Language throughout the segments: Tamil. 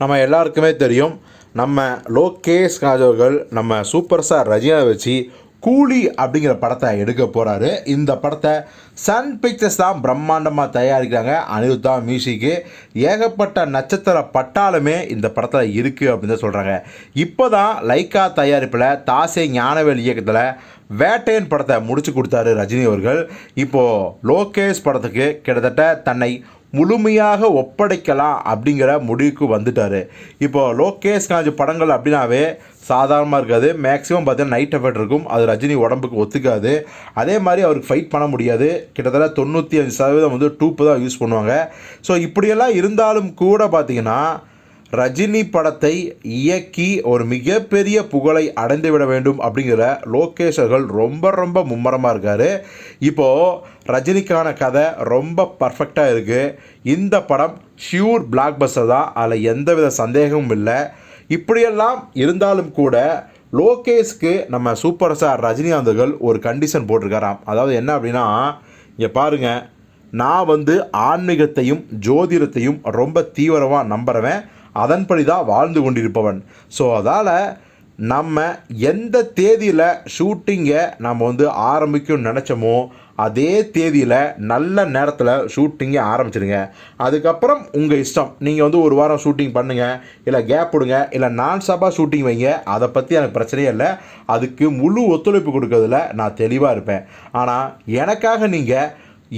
நம்ம எல்லாருக்குமே தெரியும் நம்ம லோகேஷ் ராஜ் நம்ம சூப்பர் ஸ்டார் ரஜினியை வச்சு கூலி அப்படிங்கிற படத்தை எடுக்க போகிறாரு இந்த படத்தை சன் பிக்சர்ஸ் தான் பிரம்மாண்டமாக தயாரிக்கிறாங்க. அனிருத்தா மியூசிக்கு ஏகப்பட்ட நட்சத்திர பட்டாலுமே இந்த படத்தில் இருக்குது அப்படின்னு தான் சொல்கிறாங்க இப்போ தான் லைக்கா தயாரிப்பில் தாசே ஞானவேல் இயக்கத்தில் வேட்டையன் படத்தை முடிச்சு கொடுத்தாரு ரஜினி அவர்கள். இப்போது லோகேஷ் படத்துக்கு கிட்டத்தட்ட தன்னை முழுமையாக ஒப்படைக்கலாம் அப்படிங்கிற முடிவுக்கு வந்துட்டார். இப்போ லோகேஷ் காஜ் படங்கள் அப்படின்னாவே சாதாரணமாக இருக்காது. மேக்ஸிமம் பார்த்தீங்கன்னா நைட் எஃபெக்ட் இருக்கும். அது ரஜினி உடம்புக்கு ஒத்துக்காது. அதே மாதிரி அவருக்கு ஃபைட் பண்ண முடியாது. கிட்டத்தட்ட தொண்ணூற்றி அஞ்சு சதவீதம் வந்து டூப்பு தான் யூஸ் பண்ணுவாங்க. ஸோ இப்படியெல்லாம் இருந்தாலும் கூட பார்த்திங்கன்னா ரஜினி படத்தை இயக்கி ஒரு மிகப்பெரிய புகழை அடைந்து விட வேண்டும் அப்படிங்கிற லோகேஷ் அவர்கள் ரொம்ப ரொம்ப மும்மரமாக இருக்கார். இப்போது ரஜினிக்கான கதை ரொம்ப பர்ஃபெக்டாக இருக்குது இந்த படம் ஷியூர் பிளாக் பஸ்டர் தான். அதில் எந்தவித சந்தேகமும் இல்லை. இப்படியெல்லாம் இருந்தாலும் கூட லோகேஷ்க்கு நம்ம சூப்பர் ஸ்டார் ரஜினிகாந்தர்கள் ஒரு கண்டிஷன் போட்டிருக்காராம். அதாவது என்ன அப்படின்னா இங்கே பாருங்கள் நான் வந்து ஆன்மீகத்தையும் ஜோதிடத்தையும் ரொம்ப தீவிரமாக நம்புகிறவன் அதன்படி தான் வாழ்ந்து கொண்டிருப்பவன். ஸோ அதால் நம்ம எந்த தேதியில் ஷூட்டிங்கை நம்ம வந்து ஆரம்பிக்கணும்னு நினச்சோமோ அதே தேதியில் நல்ல நேரத்தில் ஷூட்டிங்கை ஆரம்பிச்சிடுங்க அதுக்கப்புறம் உங்கள் இஷ்டம். நீங்கள் வந்து ஒரு வாரம் ஷூட்டிங் பண்ணுங்கள் இல்லை கேப் விடுங்க இல்லை நான் ஸ்டாப்பாக ஷூட்டிங் வைங்க அதை பற்றி எனக்கு பிரச்சனையே இல்லை. அதுக்கு முழு ஒத்துழைப்பு கொடுக்கறதுல நான் தெளிவாக இருப்பேன். ஆனால் எனக்காக நீங்கள்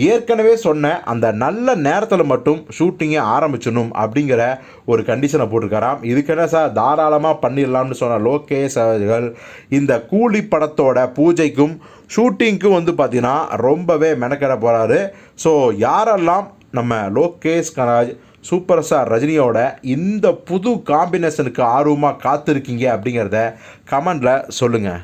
ஏற்கனவே சொன்ன அந்த நல்ல நேரத்தில் மட்டும் ஷூட்டிங்கை ஆரம்பிச்சிடணும் அப்படிங்கிற ஒரு கண்டிஷனை போட்டிருக்காராம். இதுக்கு என்ன சார் தாராளமாக பண்ணிடலாம்னு சொன்ன லோகேஷ் அவர்கள் இந்த கூலி படத்தோட பூஜைக்கும் ஷூட்டிங்க்கும் வந்து பார்த்திங்கன்னா ரொம்பவே மெனக்கெட போகிறாரு ஸோ யாரெல்லாம் நம்ம லோகேஷ் கராஜ் சூப்பர் ஸ்டார் ரஜினியோட இந்த புது காம்பினேஷனுக்கு ஆர்வமாக காத்திருக்கீங்க அப்படிங்கிறத கமெண்டில் சொல்லுங்கள்